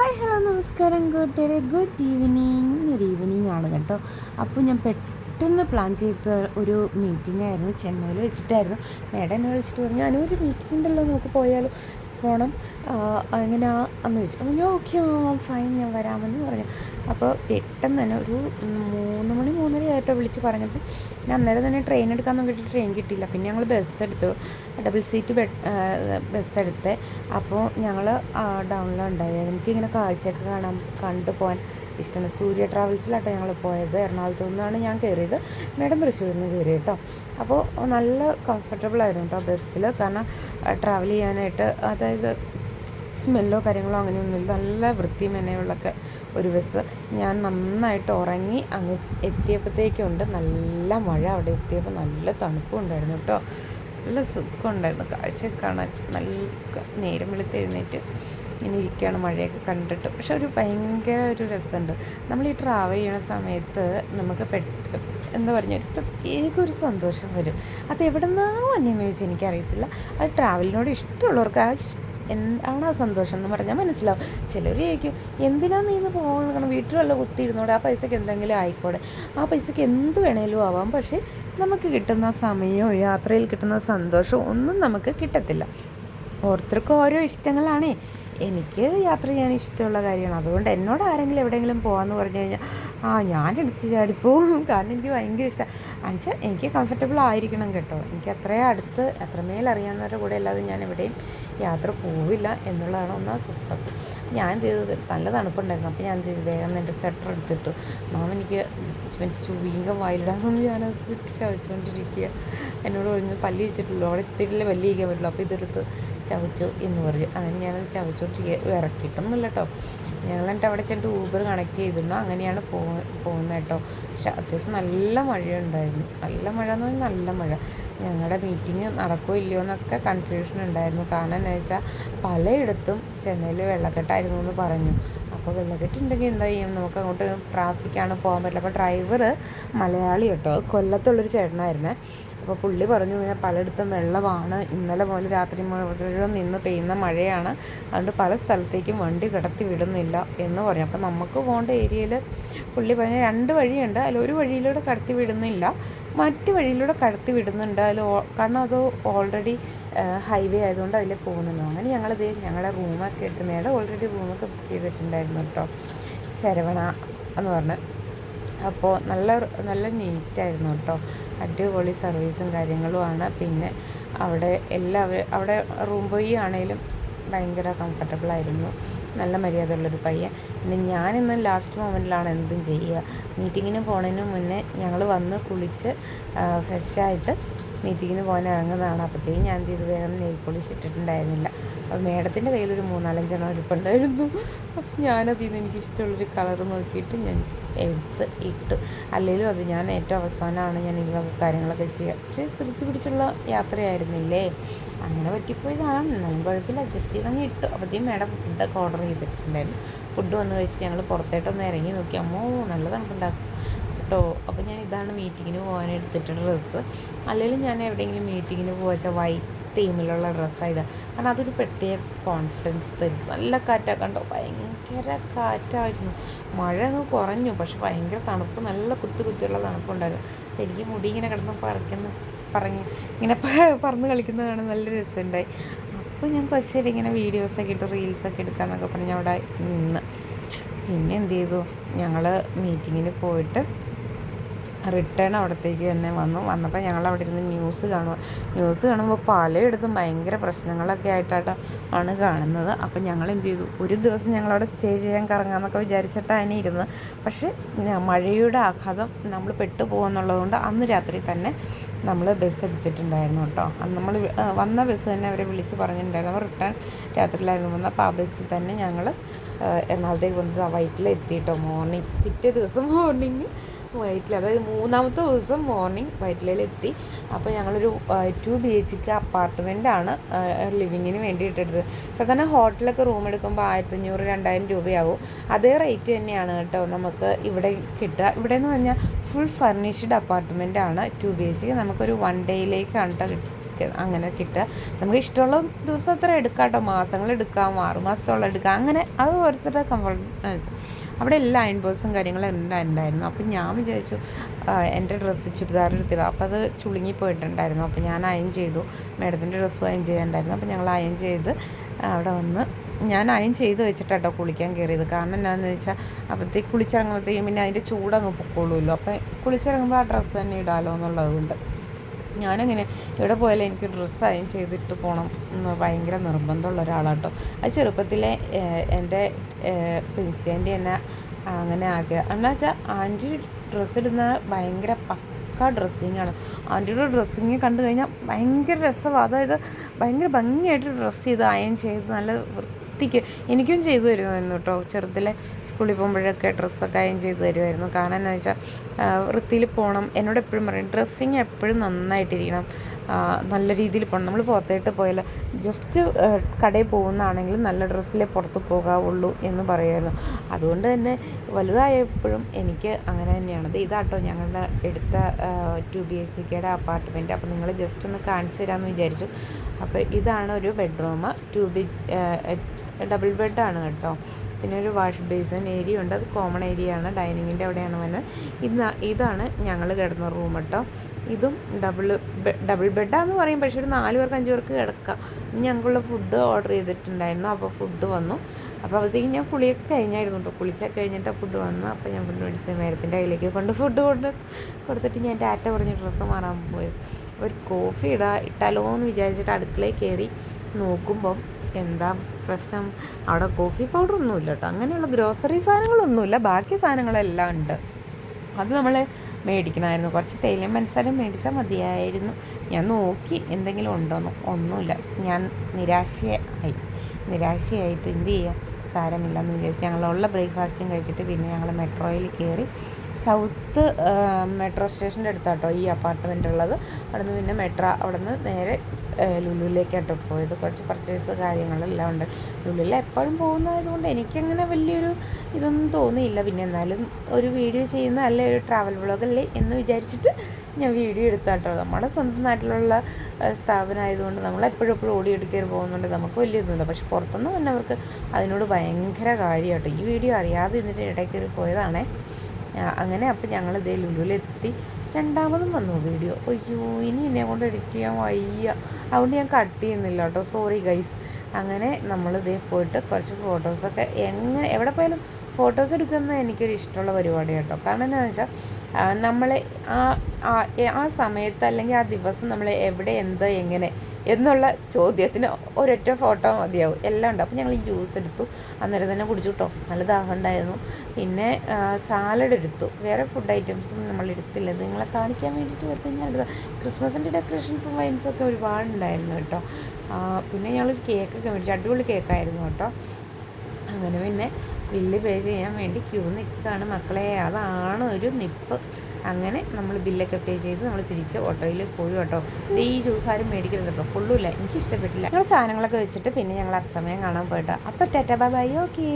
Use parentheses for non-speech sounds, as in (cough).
Hi hello നമസ്കാരം കൂട്ടുകാരെ. Good evening ഒരു ഈവനിങ് ആണ് കേട്ടോ. അപ്പോൾ ഞാൻ പെട്ടെന്ന് പ്ലാൻ ചെയ്ത ഒരു മീറ്റിംഗ് ആയിരുന്നു. ചെന്നൈയിൽ വെച്ചിട്ടായിരുന്നു. മേഡം എന്നെ വിളിച്ചിട്ട് പറഞ്ഞു ഞാനൊരു മീറ്റിംഗ് ഉണ്ടല്ലോ നമുക്ക് പോയാലോ. പോകണം എങ്ങനെയാ എന്ന് ചോദിച്ചു അപ്പോൾ ഞാൻ ഓക്കെ ഫൈൻ ഞാൻ വരാമെന്ന് പറഞ്ഞു. അപ്പോൾ പെട്ടെന്ന് തന്നെ ഒരു മൂന്ന് മണി മൂന്നര ആയിട്ടോ വിളിച്ച് പറഞ്ഞപ്പോൾ ഞാൻ അന്നേരം തന്നെ ട്രെയിൻ എടുക്കാൻ നോക്കിയിട്ട് ട്രെയിൻ കിട്ടിയില്ല. പിന്നെ ഞങ്ങൾ ബസ് എടുത്തു. ഡബിൾ സീറ്റ് ബസ് എടുത്ത്. അപ്പോൾ ഞങ്ങൾ ഡൗണിലുണ്ടായി എനിക്കിങ്ങനെ കാഴ്ചയൊക്കെ കാണാൻ കണ്ടു പോകാൻ ഇഷ്ടമാണ് സൂര്യ ട്രാവൽസിലാട്ടോ ഞങ്ങൾ പോയത്. എറണാകുളത്ത് നിന്നാണ് ഞാൻ കയറിയത് മേഡം തൃശ്ശൂരിൽ നിന്ന് കയറി കേട്ടോ. അപ്പോൾ നല്ല കംഫർട്ടബിൾ ആയിരുന്നു കേട്ടോ ബസ്സിൽ കാരണം ട്രാവൽ ചെയ്യാനായിട്ട് അതായത് സ്മെല്ലോ കാര്യങ്ങളോ അങ്ങനെയൊന്നുമില്ല. നല്ല വൃത്തിയും മെനയുള്ളൊക്കെ ഒരു ബസ്. ഞാൻ നന്നായിട്ട് ഉറങ്ങി അങ്ങ് എത്തിയപ്പോഴത്തേക്കുണ്ട് നല്ല മഴ അവിടെ എത്തിയപ്പോൾ നല്ല തണുപ്പും ഉണ്ടായിരുന്നു കേട്ടോ. നല്ല സുഖമുണ്ടായിരുന്നു കാഴ്ച കാണാൻ നല്ല നേരം വെളുത്ത് എഴുന്നേറ്റ് ഇങ്ങനെ ഇരിക്കുകയാണ് മഴയൊക്കെ കണ്ടിട്ട്. പക്ഷെ ഒരു ഭയങ്കര ഒരു രസമുണ്ട്. നമ്മൾ ഈ ട്രാവൽ ചെയ്യുന്ന സമയത്ത് നമുക്ക് പെട്ട് എന്താ പറഞ്ഞ ഒരു പ്രത്യേക ഒരു സന്തോഷം വരും. അത് എവിടെ നിന്നാ വന്നെന്ന് ചോദിച്ചാൽ എനിക്കറിയത്തില്ല. അത് ട്രാവലിനോട് ഇഷ്ടമുള്ളവർക്ക് ആ എന്താണ് ആ സന്തോഷം എന്ന് പറഞ്ഞാൽ മനസ്സിലാവും. ചിലർ ചോദിക്കും എന്തിനാണ് നീ ഇന്ന് പോകണം വീട്ടിലുള്ള കുത്തിയിരുന്നോടെ? ആ പൈസക്ക് എന്തെങ്കിലും ആയിക്കോടെ? ആ പൈസക്ക് എന്ത് വേണേലും ആവാം. പക്ഷേ നമുക്ക് കിട്ടുന്ന സമയവും യാത്രയിൽ കിട്ടുന്ന സന്തോഷവും ഒന്നും നമുക്ക് കിട്ടത്തില്ല. ഓരോരുത്തർക്കും ഓരോ ഇഷ്ടങ്ങളാണേ. എനിക്ക് യാത്ര ചെയ്യാൻ ഇഷ്ടമുള്ള കാര്യമാണ്. അതുകൊണ്ട് എന്നോട് ആരെങ്കിലും എവിടെയെങ്കിലും പോകാമെന്ന് പറഞ്ഞു കഴിഞ്ഞാൽ ആ ഞാൻ എടുത്ത് ചാടിപ്പോവും. (laughs) കാരണം എനിക്ക് ഭയങ്കര ഇഷ്ടമാണ് എന്നുവെച്ചാൽ എനിക്ക് കംഫർട്ടബിൾ ആയിരിക്കണം കേട്ടോ. എനിക്ക് അത്രയും അടുത്ത് അത്രമേൽ അറിയാവുന്നവരുടെ കൂടെ അല്ലാതെ ഞാൻ എവിടെയും യാത്ര പോവില്ല എന്നുള്ളതാണ് ഒന്നാമത്തെ പുസ്തകം ഞാൻ എന്ത് ചെയ്തത്? നല്ല തണുപ്പുണ്ടായിരുന്നു. അപ്പോൾ ഞാൻ എന്ത് ചെയ്തു? വേഗം എന്റെ സ്വെറ്റർ എടുത്തിട്ടു. മാമ എനിക്ക് ചുവീങ്കം വായിലിടാമെന്ന് ഞാനത് ചവച്ചുകൊണ്ടിരിക്കുക എന്നോട് പറഞ്ഞു പല്ലി വെച്ചിട്ടുള്ളൂ. അവിടെ സ്ഥിരം പല്ലി ഇരിക്കാൻ പറ്റുള്ളൂ. അപ്പോൾ ഇതെടുത്ത് ചവച്ചു എന്ന് പറഞ്ഞു. അങ്ങനെ ഞാനത് ചവച്ചോണ്ടിരിക്കുക ഇറക്കിയിട്ടൊന്നുമില്ല കേട്ടോ. ഞങ്ങൾ എന്നിട്ട് അവിടെ ചെന്നിട്ട് ഊബർ കണക്ട് ചെയ്തിരുന്നു. അങ്ങനെയാണ് പോ പോകുന്നത് കേട്ടോ. പക്ഷെ അത്യാവശ്യം നല്ല മഴയുണ്ടായിരുന്നു. നല്ല മഴ എന്ന് പറഞ്ഞാൽ നല്ല മഴ. ഞങ്ങളുടെ മീറ്റിംഗ് നടക്കുമോ ഇല്ലയോ എന്നൊക്കെ കൺഫ്യൂഷൻ ഉണ്ടായിരുന്നു. കാരണം എന്താ വെച്ചാൽ പലയിടത്തും ചെന്നൈയിൽ വെള്ളക്കെട്ടായിരുന്നു എന്ന് പറഞ്ഞു. അപ്പോൾ വെള്ളക്കെട്ടുണ്ടെങ്കിൽ എന്താ ചെയ്യും? നമുക്ക് അങ്ങോട്ട് ട്രാഫിക്കാണ് പോകാൻ പറ്റില്ല. അപ്പോൾ ഡ്രൈവർ മലയാളി കേട്ടോ കൊല്ലത്തുള്ളൊരു ചേട്ടനായിരുന്നേ. അപ്പോൾ പുള്ളി പറഞ്ഞു ഇങ്ങനെ പലയിടത്തും വെള്ളമാണ്. ഇന്നലെ മുതൽ രാത്രി മുഴുവൻ നിന്ന് പെയ്യുന്ന മഴയാണ്. അതുകൊണ്ട് പല സ്ഥലത്തേക്കും വണ്ടി കിടത്തി വിടുന്നില്ല എന്ന് പറഞ്ഞു. അപ്പോൾ നമുക്ക് പോകേണ്ട ഏരിയയിൽ പുള്ളി പറഞ്ഞ രണ്ട് വഴിയുണ്ട്. അതിൽ ഒരു വഴിയിലൂടെ കടത്തി വിടുന്നില്ല. മറ്റു വഴിയിലൂടെ കടത്തി വിടുന്നുണ്ട്. അതിൽ കാരണം അത് ഓൾറെഡി ഹൈവേ ആയതുകൊണ്ട് അതിൽ പോകുന്നുണ്ട്. അങ്ങനെ ഞങ്ങളത് ഞങ്ങളുടെ റൂമൊക്കെ എടുത്ത് നേടെ ഓൾറെഡി റൂമൊക്കെ ബുക്ക് ചെയ്തിട്ടുണ്ടായിരുന്നു കേട്ടോ. ശരവണ എന്ന് പറഞ്ഞ്. അപ്പോൾ നല്ല നല്ല നീറ്റായിരുന്നു കേട്ടോ. അടിപൊളി സർവീസും കാര്യങ്ങളുമാണ്. പിന്നെ അവിടെ എല്ലാവരും അവിടെ റൂം ബോയി ആണെങ്കിലും ഭയങ്കര കംഫർട്ടബിൾ ആയിരുന്നു. നല്ല മര്യാദയുള്ളൊരു പയ്യൻ. പിന്നെ ഞാനിന്ന് ലാസ്റ്റ് മൊമെന്റിലാണ് എന്തും ചെയ്യുക. മീറ്റിങ്ങിന് പോണതിന് മുന്നേ ഞങ്ങൾ വന്ന് കുളിച്ച് ഫ്രഷായിട്ട് മീറ്റിങ്ങിന് പോകാൻ ഇറങ്ങുന്നതാണ്. അപ്പോഴത്തേക്കും ഞാൻ ചെയ്തു? വേഗം നെയിൽ പോളിഷ് ഇട്ടിട്ടുണ്ടായിരുന്നില്ല. അപ്പോൾ മേഡത്തിന്റെ കയ്യിലൊരു മൂന്നാലഞ്ചെണ്ണം ഇരിപ്പുണ്ടായിരുന്നു അപ്പം ഞാനതിൽ നിന്ന് എനിക്കിഷ്ടമുള്ളൊരു കളർ നോക്കിയിട്ട് ഞാൻ എടുത്ത് ഇട്ടു. അല്ലെങ്കിലും അത് ഞാൻ ഏറ്റവും അവസാനമാണ് ഞാൻ വക കാര്യങ്ങളൊക്കെ ചെയ്യുക. പക്ഷേ തൃപ്തി പിടിച്ചുള്ള യാത്രയായിരുന്നില്ലേ? അങ്ങനെ പറ്റിപ്പോയതാണ്. എന്നാലും കുഴപ്പമില്ല. അഡ്ജസ്റ്റ് ചെയ്ത് അങ്ങ് ഇട്ടു. അപ്പോഴത്തേക്കും മേഡം ഫുഡൊക്കെ ഓർഡർ ചെയ്തിട്ടുണ്ടായിരുന്നു. ഫുഡ് വന്ന് കഴിച്ച് ഞങ്ങൾ പുറത്തേട്ടൊന്ന് ഇറങ്ങി നോക്കി. അമ്മോ നല്ല തണുപ്പുണ്ടാക്കും കേട്ടോ. അപ്പോൾ ഞാൻ ഇതാണ് മീറ്റിങ്ങിന് പോകാൻ എടുത്തിട്ട് ഡ്രസ്സ് അല്ലെങ്കിൽ ഞാൻ എവിടെയെങ്കിലും മീറ്റിങ്ങിന് പോവച്ചാൽ വൈറ്റ് തീമിലുള്ള ഡ്രസ്സായിടുക കാരണം അതൊരു പ്രത്യേക കോൺഫിഡൻസ് തരും. നല്ല കാറ്റാണ് കണ്ടോ? ഭയങ്കര കാറ്റായിരുന്നു. മഴ അങ്ങ് കുറഞ്ഞു. പക്ഷെ ഭയങ്കര തണുപ്പ്. നല്ല കുത്തി കുത്തിയുള്ള തണുപ്പുണ്ടായിരുന്നു. എനിക്ക് മുടി ഇങ്ങനെ കിടന്ന് പറിക്കുന്ന പറഞ്ഞ് ഇങ്ങനെ പറന്ന് കളിക്കുന്നതാണ് നല്ല രസമുണ്ടായി. അപ്പോൾ ഞാൻ കുറച്ചേരം ഇങ്ങനെ വീഡിയോസൊക്കെ ഇട്ട് റീൽസൊക്കെ എടുക്കാമെന്നൊക്കെ പറഞ്ഞ് അവിടെ നിന്ന്. പിന്നെ എന്ത് ചെയ്തു? ഞങ്ങൾ മീറ്റിങ്ങിന് പോയിട്ട് റിട്ടേൺ അവിടത്തേക്ക് തന്നെ വന്നു. വന്നപ്പോൾ ഞങ്ങൾ അവിടെ ഇരുന്ന് ന്യൂസ് കാണുക ന്യൂസ് കാണുമ്പോൾ പലയിടത്തും ഭയങ്കര പ്രശ്നങ്ങളൊക്കെ ആയിട്ടാണ് ആണ് കാണുന്നത്. അപ്പം ഞങ്ങൾ എന്ത് ചെയ്തു? ഒരു ദിവസം ഞങ്ങളവിടെ സ്റ്റേ ചെയ്യാൻ കറങ്ങാമെന്നൊക്കെ വിചാരിച്ചിട്ടാണ് ഇരുന്നത്. പക്ഷേ മഴയുടെ ആഘാതം നമ്മൾ പെട്ടു പോകുന്നുള്ളതുകൊണ്ട് അന്ന് രാത്രി തന്നെ നമ്മൾ ബസ് എടുത്തിട്ടുണ്ടായിരുന്നു കേട്ടോ. അന്ന് നമ്മൾ വന്ന ബസ് തന്നെ അവരെ വിളിച്ച് പറഞ്ഞിട്ടുണ്ടായിരുന്നു. അവർ റിട്ടേൺ രാത്രിയിലായിരുന്നു. വന്നത് അപ്പോൾ ആ ബസ്സിൽ തന്നെ ഞങ്ങൾ എറണാകുളത്തേക്ക് വന്നത്. ആ വൈറ്റിലെത്തിയിട്ടോ മോർണിംഗ്. പിറ്റേ ദിവസം മോർണിംഗ് വൈറ്റില അതായത് മൂന്നാമത്തെ ദിവസം മോർണിംഗ് വൈറ്റിലെത്തി അപ്പോൾ ഞങ്ങളൊരു ടു ബി എച്ച് കെ അപ്പാർട്ട്മെന്റാണ് ലിവിങ്ങിന് വേണ്ടിയിട്ടെടുത്തത് സാധാരണ ഹോട്ടലൊക്കെ റൂം എടുക്കുമ്പോൾ ആയിരത്തഞ്ഞൂറ് രണ്ടായിരം രൂപയാവും. അതേ റേറ്റ് തന്നെയാണ് കേട്ടോ നമുക്ക് ഇവിടെ കിട്ടുക. ഇവിടെ എന്ന് പറഞ്ഞാൽ ഫുൾ ഫർണിഷ്ഡ് അപ്പാർട്ട്മെന്റ് ആണ് ടു ബി എച്ച് കെ നമുക്കൊരു വൺ ഡേയിലേക്കാണ് കേട്ടോ അങ്ങനെ കിട്ടുക. നമുക്ക് ഇഷ്ടമുള്ള ദിവസം അത്ര എടുക്കാം കേട്ടോ മാസങ്ങൾ എടുക്കാം ആറ് മാസത്തോളം എടുക്കാം. അങ്ങനെ അത് ഓരോരുത്തരുടെ കംഫർട്ട് അവിടെ എല്ലാ അയൺ ബോക്സും കാര്യങ്ങളും എല്ലാം ഉണ്ടായിരുന്നു. അപ്പം ഞാൻ വിചാരിച്ചു എന്റെ ഡ്രസ്സ് ചുരിദാർ എടുത്തില്ല അപ്പോൾ അത് ചുളുങ്ങി പോയിട്ടുണ്ടായിരുന്നു. അപ്പോൾ ഞാൻ അയൺ ചെയ്തു. മേഡത്തിന്റെ ഡ്രസ്സും അയൺ ചെയ്യാണ്ടായിരുന്നു അപ്പോൾ ഞങ്ങൾ അയൺ ചെയ്ത് അവിടെ വന്ന് ഞാൻ അയൺ ചെയ്ത് വെച്ചിട്ടാട്ടോ കുളിക്കാൻ കയറിയത്. കാരണം എന്താണെന്ന് വെച്ചാൽ അപ്പോഴത്തേക്ക് കുളിച്ചിറങ്ങുമ്പോഴത്തേക്കും പിന്നെ അതിന്റെ ചൂടങ്ങ് പൊക്കോളുമല്ലോ. അപ്പോൾ കുളിച്ചിറങ്ങുമ്പോൾ ആ ഡ്രസ്സ് തന്നെ ഇടാമല്ലോ എന്നുള്ളത് കൊണ്ട്. ഞാനങ്ങനെ എവിടെ പോയാലും എനിക്ക് ഡ്രസ്സ് അയൺ ചെയ്തിട്ട് പോകണം എന്ന് ഭയങ്കര നിർബന്ധമുള്ള ഒരാളാട്ടോ. അത് ചെറുപ്പത്തിലെ എന്റെ പ്രിൻസിന്റെ എന്നെ അങ്ങനെ ആക്കുക എന്നാ വെച്ചാൽ ആന്റി ഡ്രസ്സ് ഇടുന്ന ഭയങ്കര പക്ക ഡ്രസ്സിങ്ങാണ് ആന്റിയുടെ ഡ്രസ്സിങ് കണ്ടു കഴിഞ്ഞാൽ ഭയങ്കര രസമാണ് അതായത് ഭയങ്കര ഭംഗിയായിട്ട് ഡ്രസ്സ് ചെയ്ത് അയൺ ചെയ്ത് നല്ല വൃത്തിക്ക് എനിക്കും ചെയ്തു തരുമായിരുന്നു കേട്ടോ. ചെറുതിലെ സ്കൂളിൽ പോകുമ്പോഴൊക്കെ ഡ്രസ്സൊക്കെ ആയും ചെയ്തു തരുമായിരുന്നു. കാരണം എന്ന് വെച്ചാൽ വൃത്തിയിൽ പോകണം എന്നോട് എപ്പോഴും പറയും ഡ്രസ്സിങ് എപ്പോഴും നന്നായിട്ടിരിക്കണം. നല്ല രീതിയിൽ പോകണം നമ്മൾ പുറത്തേട്ട് പോയാൽ ജസ്റ്റ് കടയിൽ പോകുന്നതാണെങ്കിൽ നല്ല ഡ്രസ്സിലേ പുറത്ത് പോകാവുള്ളൂ എന്ന് പറയുമായിരുന്നു. അതുകൊണ്ട് തന്നെ വലുതായപ്പോഴും എനിക്ക് അങ്ങനെ തന്നെയാണ്. ഇത് ഇതാട്ടോ ഞങ്ങളുടെ എടുത്ത ടു ബി എച്ച് കെയുടെ അപ്പാർട്ട്മെന്റ് അപ്പോൾ നിങ്ങൾ ജസ്റ്റ് ഒന്ന് കാണിച്ചു തരാമെന്ന് വിചാരിച്ചു. അപ്പോൾ ഇതാണ് ഒരു ബെഡ്റൂം ടു ബി ഡബിൾ ബെഡാണ് കേട്ടോ. പിന്നെ ഒരു വാഷ് ബേസിൻ ഏരിയ ഉണ്ട്. അത് കോമൺ ഏരിയ ആണ്. ഡൈനിങ്ങിന്റെ അവിടെയാണ് വന്നത് ഇന്ന് ഇതാണ് ഞങ്ങൾ കിടന്ന റൂം കേട്ടോ ഇതും ഡബിൾ ഡബിൾ ബെഡാന്ന് പറയും. പക്ഷേ ഒരു നാല് പേർക്ക് അഞ്ച് പേർക്ക് കിടക്കാം. ഞങ്ങൾക്കുള്ള ഫുഡ് ഓർഡർ ചെയ്തിട്ടുണ്ടായിരുന്നു. അപ്പോൾ ഫുഡ് വന്നു. അപ്പോൾ അപ്പോഴത്തേക്കും ഞാൻ കുളിയൊക്കെ കഴിഞ്ഞായിരുന്നു കേട്ടോ. കുളിച്ചൊക്കെ കഴിഞ്ഞിട്ട് ഫുഡ് വന്നു. അപ്പോൾ ഞാൻ ഫുഡ് മേടിച്ചത് മേഡത്തിന്റെ കയ്യിലേക്ക് കൊണ്ട് ഫുഡ് കൊണ്ട് കൊടുത്തിട്ട് ഞാൻ ഡാറ്റ പറഞ്ഞ് ഡ്രസ്സ് മാറാൻ പോയി. ഒരു കോഫി ഇടാ ഇട്ടാലോ എന്ന് വിചാരിച്ചിട്ട് അടുക്കളയിൽ കയറി നോക്കുമ്പം എന്താ പ്രശ്നം? അവിടെ കോഫി പൗഡർ ഒന്നുമില്ല കേട്ടോ അങ്ങനെയുള്ള ഗ്രോസറി സാധനങ്ങളൊന്നുമില്ല. ബാക്കി സാധനങ്ങളെല്ലാം ഉണ്ട്. അത് നമ്മൾ മേടിക്കണമായിരുന്നു. കുറച്ച് തേയിലയും പഞ്ചസാരയും മേടിച്ചാൽ മതിയായിരുന്നു. ഞാൻ നോക്കി എന്തെങ്കിലും ഉണ്ടോയെന്ന് ഒന്നുമില്ല. ഞാൻ നിരാശയായി. നിരാശയായിട്ട് എന്ത് ചെയ്യുക സാരമില്ലെന്ന് വിചാരിച്ചു ഞങ്ങളുള്ള ബ്രേക്ക്ഫാസ്റ്റും കഴിച്ചിട്ട് പിന്നെ ഞങ്ങൾ മെട്രോയിൽ കയറി സൗത്ത് മെട്രോ സ്റ്റേഷന്റെ അടുത്താട്ടോ ഈ അപ്പാർട്ട്മെന്റ് ഉള്ളത്. അവിടുന്ന് പിന്നെ മെട്രോ അവിടുന്ന് നേരെ ലുലുവിലേക്കാട്ടോ പോയത്. കുറച്ച് പർച്ചേസ് കാര്യങ്ങളെല്ലാം ഉണ്ട്. ലുലുവിൽ എപ്പോഴും പോകുന്നതായതുകൊണ്ട് എനിക്കങ്ങനെ വലിയൊരു ഇതൊന്നും തോന്നിയില്ല. പിന്നെ എന്നാലും ഒരു വീഡിയോ ചെയ്യുന്ന അല്ലേ ഒരു ട്രാവൽ വ്ളോഗല്ലേ എന്ന് വിചാരിച്ചിട്ട് ഞാൻ വീഡിയോ എടുത്താട്ടോ. നമ്മുടെ സ്വന്തം നാട്ടിലുള്ള സ്ഥാപനമായതുകൊണ്ട് നമ്മൾ എപ്പോഴും എപ്പോഴും ഓടി എടുക്കൽ പോകുന്നുണ്ട്. നമുക്ക് വലിയ ഇതൊന്നുമില്ല. പക്ഷെ പുറത്തുനിന്ന് വന്നവർക്ക് അതിനോട് ഭയങ്കര കാര്യമാട്ടോ. ഈ വീഡിയോ അറിയാതെ ഇതിന്റെ ഇടയ്ക്ക് പോയതാണേ. അങ്ങനെ അപ്പം ഞങ്ങൾ ഇതേ ലുലുവിലെത്തി. രണ്ടാമതും വന്നു വീഡിയോ. അയ്യോ ഇനി എന്നെ കൊണ്ട് എഡിറ്റ് ചെയ്യാൻ വയ്യ. അതുകൊണ്ട് ഞാൻ കട്ട് ചെയ്യുന്നില്ല കേട്ടോ സോറി ഗൈസ് അങ്ങനെ നമ്മൾ ഇതേ പോയിട്ട് കുറച്ച് ഫോട്ടോസൊക്കെ എങ്ങനെ എവിടെ പോയാലും ഫോട്ടോസ് എടുക്കുന്നത് എനിക്കൊരു ഇഷ്ടമുള്ള പരിപാടി കേട്ടോ കാരണം എന്താണെന്ന് വെച്ചാൽ നമ്മളെ ആ ആ- സമയത്ത് അല്ലെങ്കിൽ ആ ദിവസം നമ്മൾ എവിടെ എന്താ എങ്ങനെ എന്നുള്ള ചോദ്യത്തിന് ഒരൊറ്റ ഫോട്ടോ മതിയാവും. എല്ലാം ഉണ്ട്. അപ്പോൾ ഞങ്ങൾ ജ്യൂസ് എടുത്തു. അന്നേരം തന്നെ കുടിച്ചു കിട്ടും നല്ല ദാഹം ഉണ്ടായിരുന്നു. പിന്നെ സാലഡ് എടുത്തു. വേറെ ഫുഡ് ഐറ്റംസും നമ്മൾ എടുത്തില്ല. നിങ്ങളെ കാണിക്കാൻ വേണ്ടിയിട്ട് വെറുതെ ഞാൻ എടുത്ത ക്രിസ്മസിന്റെ ഡെക്കറേഷൻസും വൈൻസൊക്കെ ഒരുപാടുണ്ടായിരുന്നു കേട്ടോ. പിന്നെ ഞങ്ങളൊരു കേക്കൊക്കെ മേടിച്ചു. അടിപൊളി കേക്കായിരുന്നു കേട്ടോ. അങ്ങനെ പിന്നെ ബില്ല് പേ ചെയ്യാൻ വേണ്ടി ക്യൂ നിൽക്കുകയാണ് മക്കളെ. അതാണ് ഒരു നിപ്പ്. അങ്ങനെ നമ്മൾ ബില്ലൊക്കെ പേ ചെയ്ത് നമ്മൾ തിരിച്ച് ഓട്ടോയിൽ പോയി കേട്ടോ. ഈ ജ്യൂസ് ആരും മേടിക്കരുത് കേട്ടോ. കൊള്ളൂല. എനിക്ക് ഇഷ്ടപ്പെട്ടില്ല. ഞങ്ങൾ സാധനങ്ങളൊക്കെ വെച്ചിട്ട് പിന്നെ ഞങ്ങൾ അസ്തമയം കാണാൻ പോയിട്ടോ അപ്പോൾ ടെറ്റ ബൈ. ഓക്കേ.